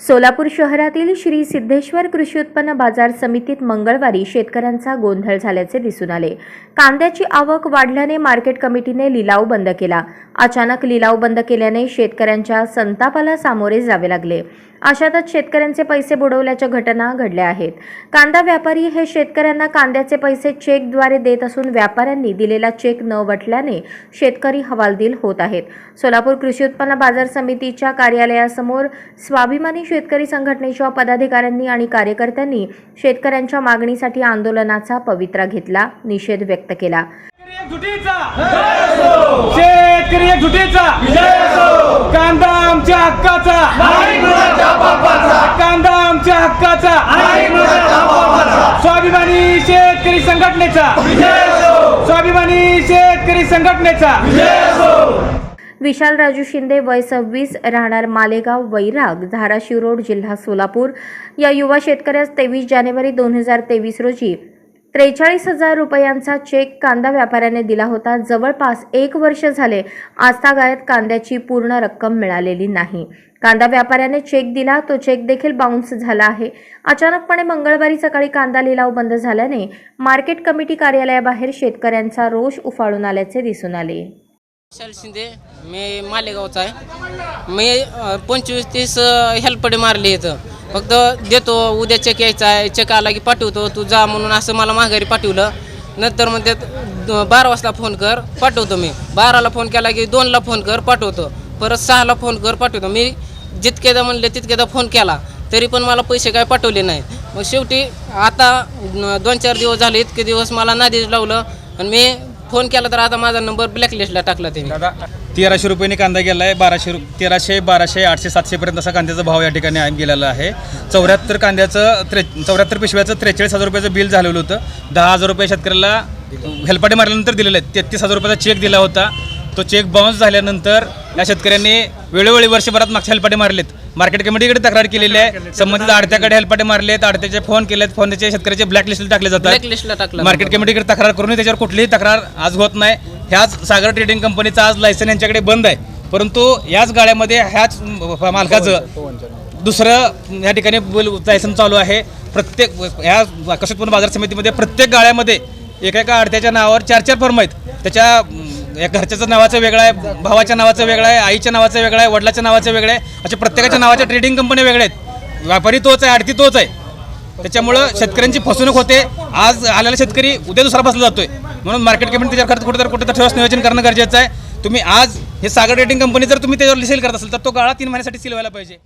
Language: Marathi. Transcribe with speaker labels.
Speaker 1: सोलापूर शहरातील श्री सिद्धेश्वर कृषी उत्पन्न बाजार समितीत मंगळवारी शेतकऱ्यांचा गोंधळ झाल्याचे दिसून आले. कांद्याची आवक वाढल्याने मार्केट कमिटीने लिलाव बंद केला. अचानक लिलाव बंद केल्याने शेतकऱ्यांच्या संतापाला सामोरे जावे लागले. अशातच शेतकऱ्यांचे पैसे बुडवल्याच्या घटना घडल्या आहेत. कांदा व्यापारी हे शेतकऱ्यांना कांद्याचे पैसे चेकद्वारे देत असून व्यापाऱ्यांनी दिलेला चेक न वटल्याने शेतकरी हवालदिल होत आहेत. सोलापूर कृषी उत्पन्न बाजार समितीच्या कार्यालयासमोर स्वाभिमानी शेतकरी संघटनेच्या पदाधिकाऱ्यांनी आणि कार्यकर्त्यांनी शेतकऱ्यांच्या मागणीसाठी आंदोलनाचा पवित्रा घेतला निषेध व्यक्त केला.
Speaker 2: कांदा आमच्या हक्काचा. कांदा आमच्या हक्काचा. स्वाभिमानी शेतकरी संघटनेचा. स्वाभिमानी शेतकरी संघटनेचा.
Speaker 1: विशाल राजू शिंदे वय सव्वीस राहणार मालेगाव वैराग धाराशिव रोड जिल्हा सोलापूर. या युवा शेतकऱ्यास तेवीस जानेवारी दोन हजार तेवीस रोजी त्रेचाळीस हजार रुपयांचा चेक कांदा व्यापाऱ्याने दिला होता. जवळपास एक वर्ष झाले आस्थागायत कांद्याची पूर्ण रक्कम मिळालेली नाही. कांदा व्यापाऱ्याने चेक दिला. तो चेक देखील बाउन्स झाला आहे. अचानकपणे मंगळवारी सकाळी कांदा लिलाव बंद झाल्याने मार्केट कमिटी कार्यालयाबाहेर शेतकऱ्यांचा रोष उफाळून आल्याचे दिसून आले.
Speaker 3: विशाल शिंदे मी मालेगावचा आहे. मी पंचवीस तीस हेल्पडे मारले इथं. फक्त देतो उद्या चेक यायचा आहे चेक आला की पाठवतो तू जा म्हणून असं मला माघारी पाठवलं. नंतर म्हणते द- बारा वाजता फोन कर पाठवतो मी. बाराला फोन केला की दोनला फोन कर पाठवतो. परत सहाला फोन कर पाठवतो. मी जितकेदा म्हणले तितकेदा फोन केला. तरी पण मला पैसे काय पाठवले नाहीत. मग शेवटी आता दोन चार दिवस झाले इतके दिवस मला नादीच लावलं. आणि मी फोन केला तर आता माझा नंबर ब्लॅकलिस्टला टाकला त्यांनी.
Speaker 4: दादा तेराशे रुपयाने कांदा गेला आहे बाराशे रु तेराशे बाराशे आठशे सातशेपर्यंत असा कांद्याचा भाव या ठिकाणी आहे- गेलेला आहे. चौऱ्याहत्तर कांद्याचं त्रे चौऱ्याहत्तर पिशव्याचं त्रेचाळीस हजार रुपयाचं बिल झालेलं होतं. दहा हजार रुपये शेतकऱ्याला हेलपाटे मारल्यानंतर दिलेलं आहे तेहतीस हजार रुपयाचा चेक दिला होता. तो चेक बाउन्स झाल्यानंतर या शेतकऱ्यांनी वेळोवेळी वर्षभरात मागच्या हेलपाटे मारलेत. मार्केट कमिटीकडे तक्रार केलेली आहे. संबंधित आडत्याकडे हेलपाटे मारलेत आडत्याचे फोन केलेत फोन त्याचे शेतकऱ्याचे ब्लॅकलिस्टला टाकले जातात.
Speaker 3: टाकला
Speaker 4: मार्केट कमिटीकडे तक्रार करूनही त्याच्यावर कुठलीही तक्रार आज होत नाही. ह्याच सागर ट्रेडिंग कंपनीचा आज लायसन यांच्याकडे बंद आहे. परंतु याच गाड्यामध्ये ह्याच म- मालकाचं दुसरं या ठिकाणी लायसन चालू आहे. प्रत्येक ह्या उत्पन्न बाजार समितीमध्ये प्रत्येक गाळ्यामध्ये एका एका अडत्याच्या नावावर चार चार फर्म आहेत. त्याच्या या घरच्याचं नावाचं वेगळं आहे भावाच्या नावाचं वेगळं आहे आईच्या नावाचं वेगळं आहे वडिलाच्या नावाचं वेगळं आहे. अशा प्रत्येकाच्या नावाच्या ट्रेडिंग कंपन्या वेगळ्या आहेत. व्यापारी तोच आहे आडती तोच आहे. त्याच्यामुळं शेतकऱ्यांची फसवणूक होते. आज आलेला शेतकरी उद्या दुसरा बसला जातोय. म्हणून मार्केट कमिटी त्याच्यावर खर्च कुठेतरी कुठेतरी ठेवस नियोजन करणं गरजेचं आहे. तुम्ही आज हे सागर रेटिंग कंपनी जर तुम्ही त्याच्यावर सेल करत असेल तर तो गाळा तीन महिन्यासाठी सील व्हायला पाहिजे.